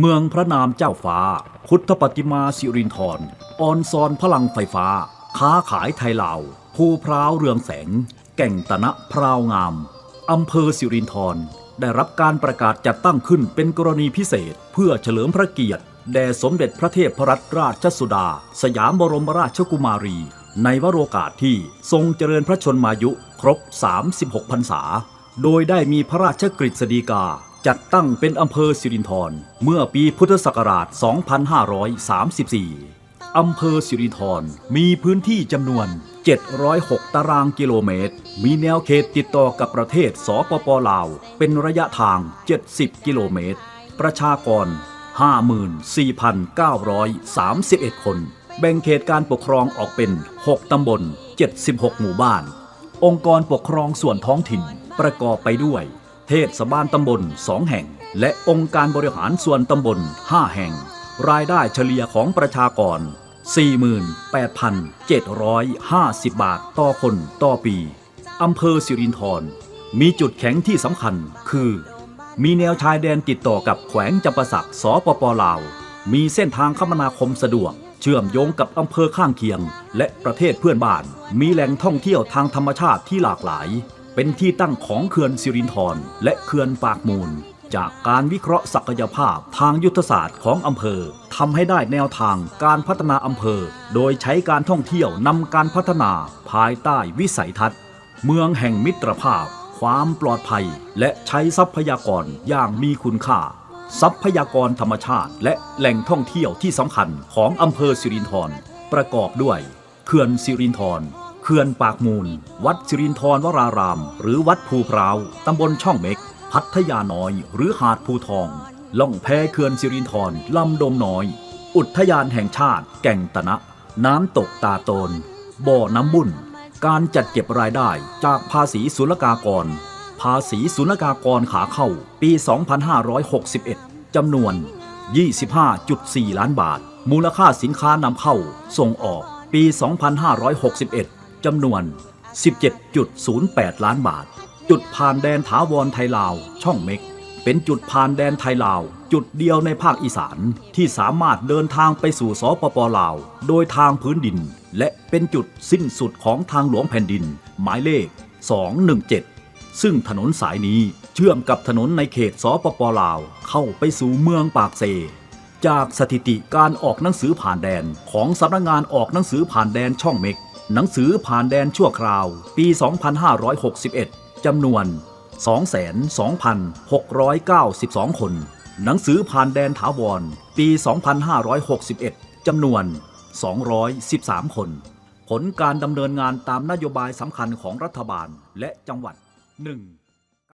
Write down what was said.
เมืองพระนามเจ้าฟ้า พุทธปฏิมาสิรินธรออนซอนพลังไฟฟ้า ค้าขายไทยลาวภูพร้าวเรืองแสง แก่งตะนะพราวงามอำเภอสิรินธรได้รับการประกาศจัดตั้งขึ้นเป็นกรณีพิเศษ เพื่อเฉลิมพระเกียรติแด่สมเด็จพระเทพรัตนราชสุดา สยามบรมราชกุมารี ในวโรกาสที่ทรงเจริญพระชนมายุครบ 36 พรรษา โดยได้มีพระราชกฤษฎีกา จัดตั้งเป็นอำเภอสิรินธรเมื่อปีพุทธศักราช 2534 อำเภอสิรินธรมีพื้นที่จำนวน 706 ตารางกิโลเมตร มีแนวเขตติดต่อกับประเทศสปปลาว เป็นระยะทาง 70 กิโลเมตร ประชากร 54,931 คน แบ่งเขตการปกครองออกเป็น 6 ตำบล 76 หมู่บ้าน องค์กรปกครองส่วนท้องถิ่นประกอบไปด้วย เทศบาลตำบล 2 แห่ง และองค์การบริหารส่วนตำบล 5 แห่ง รายได้เฉลี่ยของประชากร 48,750 บาทต่อคนต่อปีอำเภอสิรินธรมีจุดแข็งที่สำคัญคือ มีแนวชายแดนติดต่อกับแขวงจำปาสักสปปลาว มีเส้นทางคมนาคมสะดวก เชื่อมโยงกับอำเภอข้างเคียง และประเทศเพื่อนบ้าน มีแหล่งท่องเที่ยวทางธรรมชาติที่หลากหลาย เป็นที่ตั้งของเขื่อนสิรินธรและเขื่อนปากมูล จากการวิเคราะห์ศักยภาพทางยุทธศาสตร์ของอำเภอทำให้ได้แนวทางการพัฒนาอำเภอ โดยใช้การท่องเที่ยวนำการพัฒนาภายใต้วิสัยทัศน์ เมืองแห่งมิตรภาพ ความปลอดภัย และใช้ทรัพยากรอย่างมีคุณค่า ทรัพยากรธรรมชาติ และแหล่งท่องเที่ยวที่สำคัญของอำเภอสิรินธรประกอบด้วย เขื่อนสิรินธร ขื่อนปากมูล วัดสิรินธรวราราม หรือวัดภูพร้าว ตำบลช่องเม็ก พัทยาน้อย หรือหาดภูทอง ล่องแพเขื่อนสิรินธรลำดมน้อย อุทยานแห่งชาติ แก่งตะนะ น้ำตกตาโตน บ่อน้ำบุ่นการจัดเก็บรายได้จากภาษีศุลกากร ภาษีศุลกากรขาเข้า ปี 2561 จำนวน 25.4 ล้านบาท มูลค่าสินค้านำเข้า ส่งออก ปี 2561 จำนวน 17.08 ล้านบาท จุดผ่านแดนถาวรไทยลาว ช่องเม็ก เป็นจุดผ่านแดนไทยลาว จุดเดียวในภาคอีสานที่สามารถเดินทางไปสู่สปปลาว โดยทางพื้นดิน และเป็นจุดสิ้นสุดของทางหลวงแผ่นดิน หมายเลข 217 ซึ่งถนนสายนี้เชื่อมกับถนนในเขตสปปลาว เข้าไปสู่เมืองปากเซจากสถิติการออกหนังสือผ่านแดนของสำนักงานออกหนังสือผ่านแดนช่องเม็ก หนังสือผ่านแดนชั่วคราว ปี 2561 จำนวน 22,692 คน หนังสือผ่านแดนถาวร ปี 2561 จำนวน 213 คน ผลการดำเนินงานตามนโยบายสำคัญของรัฐบาลและจังหวัด 1.